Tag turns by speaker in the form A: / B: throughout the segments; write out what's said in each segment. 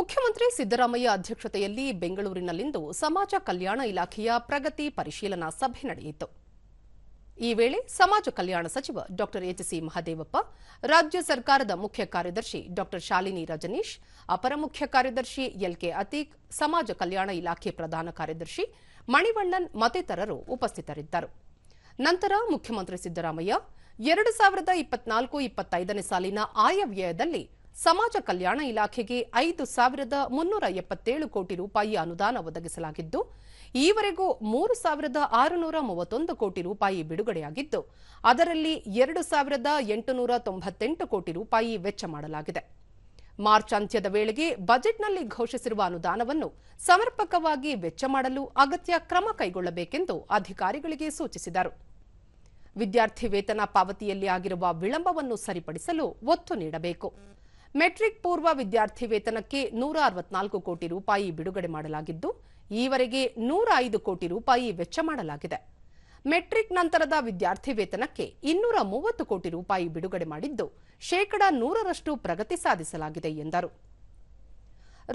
A: ಮುಖ್ಯಮಂತ್ರಿ ಸಿದ್ದರಾಮಯ್ಯ ಅಧ್ಯಕ್ಷತೆಯಲ್ಲಿ ಬೆಂಗಳೂರಿನಲ್ಲಿಂದು ಸಮಾಜ ಕಲ್ಯಾಣ ಇಲಾಖೆಯ ಪ್ರಗತಿ ಪರಿಶೀಲನಾ ಸಭೆ ನಡೆಯಿತು. ಈ ವೇಳೆ ಸಮಾಜ ಕಲ್ಯಾಣ ಸಚಿವ ಡಾಕ್ಟರ್ ಎಚ್ಸಿ ಮಹದೇವಪ್ಪ, ರಾಜ್ಯ ಸರ್ಕಾರದ ಮುಖ್ಯ ಕಾರ್ಯದರ್ಶಿ ಡಾಕ್ಟರ್ ಶಾಲಿನಿ ರಜನೀಶ್, ಅಪರ ಮುಖ್ಯ ಕಾರ್ಯದರ್ಶಿ ಎಲ್ಕೆ ಅತೀಕ್, ಸಮಾಜ ಕಲ್ಯಾಣ ಇಲಾಖೆ ಪ್ರಧಾನ ಕಾರ್ಯದರ್ಶಿ ಮಣಿವಣ್ಣನ್ ಮತ್ತಿತರರು ಉಪಸ್ಥಿತರಿದ್ದರು. ನಂತರ ಮುಖ್ಯಮಂತ್ರಿ ಸಿದ್ದರಾಮಯ್ಯ, ಎರಡು ಸಾವಿರದ ಇಪ್ಪತ್ನಾಲ್ಕು ಇಪ್ಪತ್ತೈದನೇ ಸಾಲಿನ ಆಯವ್ಯಯದಲ್ಲಿ ಸಮಾಜ ಕಲ್ಯಾಣ ಇಲಾಖೆಗೆ ಐದು ಸಾವಿರದ ಮುನ್ನೂರ ಎಪ್ಪತ್ತೇಳು ಕೋಟಿ ರೂಪಾಯಿ ಅನುದಾನ ಒದಗಿಸಲಾಗಿದ್ದು, ಈವರೆಗೂ ಮೂರು ಸಾವಿರದ ಆರುನೂರ ಮೂವತ್ತೊಂದು ಕೋಟಿ ರೂಪಾಯಿ ಬಿಡುಗಡೆಯಾಗಿದ್ದು, ಅದರಲ್ಲಿ ಎರಡು ಸಾವಿರದ ಎಂಟುನೂರ ತೊಂಬತ್ತೆಂಟು ಕೋಟಿ ರೂಪಾಯಿ ವೆಚ್ಚ ಮಾಡಲಾಗಿದೆ. ಮಾರ್ಚ್ ಅಂತ್ಯದ ವೇಳೆಗೆ ಬಜೆಟ್ನಲ್ಲಿ ಘೋಷಿಸಿರುವ ಅನುದಾನವನ್ನು ಸಮರ್ಪಕವಾಗಿ ವೆಚ್ಚ ಮಾಡಲು ಅಗತ್ಯ ಕ್ರಮ ಕೈಗೊಳ್ಳಬೇಕೆಂದು ಅಧಿಕಾರಿಗಳಿಗೆ ಸೂಚಿಸಿದರು. ವಿದ್ಯಾರ್ಥಿ ವೇತನ ಪಾವತಿಯಲ್ಲಿ ಆಗಿರುವ ವಿಳಂಬವನ್ನು ಸರಿಪಡಿಸಲು ಒತ್ತು ನೀಡಬೇಕು. ಮೆಟ್ರಿಕ್ ಪೂರ್ವ ವಿದ್ಯಾರ್ಥಿ ವೇತನಕ್ಕೆ ನೂರ ಅರವತ್ನಾಲ್ಕು ಕೋಟಿ ರೂಪಾಯಿ ಬಿಡುಗಡೆ ಮಾಡಲಾಗಿದ್ದು, ಈವರೆಗೆ ನೂರ ಐದು ಕೋಟಿ ರೂಪಾಯಿ ವೆಚ್ಚ ಮಾಡಲಾಗಿದೆ. ಮೆಟ್ರಿಕ್ ನಂತರದ ವಿದ್ಯಾರ್ಥಿ ವೇತನಕ್ಕೆ ಇನ್ನೂರ ಮೂವತ್ತು ಕೋಟಿ ರೂಪಾಯಿ ಬಿಡುಗಡೆ ಮಾಡಿದ್ದು, ಶೇಕಡಾ ನೂರರಷ್ಟು ಪ್ರಗತಿ ಸಾಧಿಸಲಾಗಿದೆ ಎಂದರು.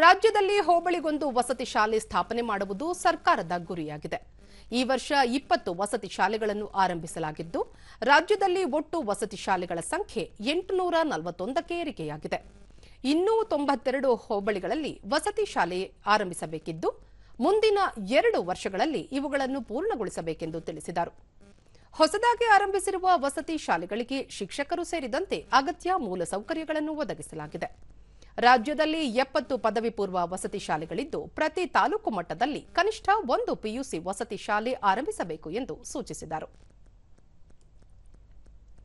A: ರಾಜ್ಯದಲ್ಲಿ ಹೋಬಳಿಗೊಂದು ವಸತಿ ಶಾಲೆ ಸ್ಥಾಪನೆ ಮಾಡುವುದು ಸರ್ಕಾರದ ಗುರಿಯಾಗಿದೆ. ಈ ವರ್ಷ ಇಪ್ಪತ್ತು ವಸತಿ ಶಾಲೆಗಳನ್ನು ಆರಂಭಿಸಲಾಗಿದ್ದು, ರಾಜ್ಯದಲ್ಲಿ ಒಟ್ಟು ವಸತಿ ಶಾಲೆಗಳ ಸಂಖ್ಯೆ ಎಂಟುನೂರ ನಲವತ್ತೊಂದಕ್ಕೆ ಏರಿಕೆಯಾಗಿದೆ. ಇನ್ನೂ ತೊಂಬತ್ತೆರಡು ಹೋಬಳಿಗಳಲ್ಲಿ ವಸತಿ ಶಾಲೆ ಆರಂಭಿಸಬೇಕಿದ್ದು, ಮುಂದಿನ ಎರಡು ವರ್ಷಗಳಲ್ಲಿ ಇವುಗಳನ್ನು ಪೂರ್ಣಗೊಳಿಸಬೇಕೆಂದು ತಿಳಿಸಿದರು. ಹೊಸದಾಗಿ ಆರಂಭಿಸಿರುವ ವಸತಿ ಶಾಲೆಗಳಿಗೆ ಶಿಕ್ಷಕರು ಸೇರಿದಂತೆ ಅಗತ್ಯ ಮೂಲಸೌಕರ್ಯಗಳನ್ನು ಒದಗಿಸಲಾಗಿದೆ. ರಾಜ್ಯದಲ್ಲಿ ಎಪ್ಪತ್ತು ಪದವಿ ಪೂರ್ವ ವಸತಿ ಶಾಲೆಗಳಿದ್ದು ಪ್ರತಿ ತಾಲೂಕು ಮಟ್ಟದಲ್ಲಿ ಕನಿಷ್ಠ ಒಂದು ಪಿಯುಸಿ ವಸತಿ ಶಾಲೆ ಆರಂಭಿಸಬೇಕು ಎಂದು ಸೂಚಿಸಿದರು.